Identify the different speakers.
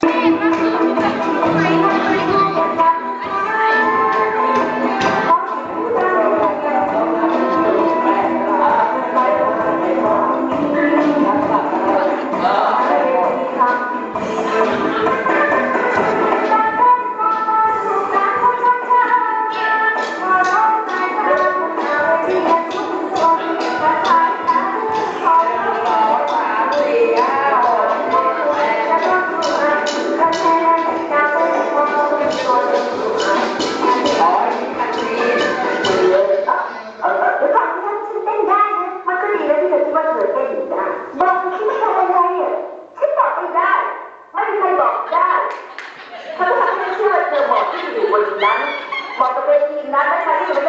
Speaker 1: Hey, มันจะเหมาที่อยู่บนนั้นเหมาะกับเวทีนั้นนะคะที่มัน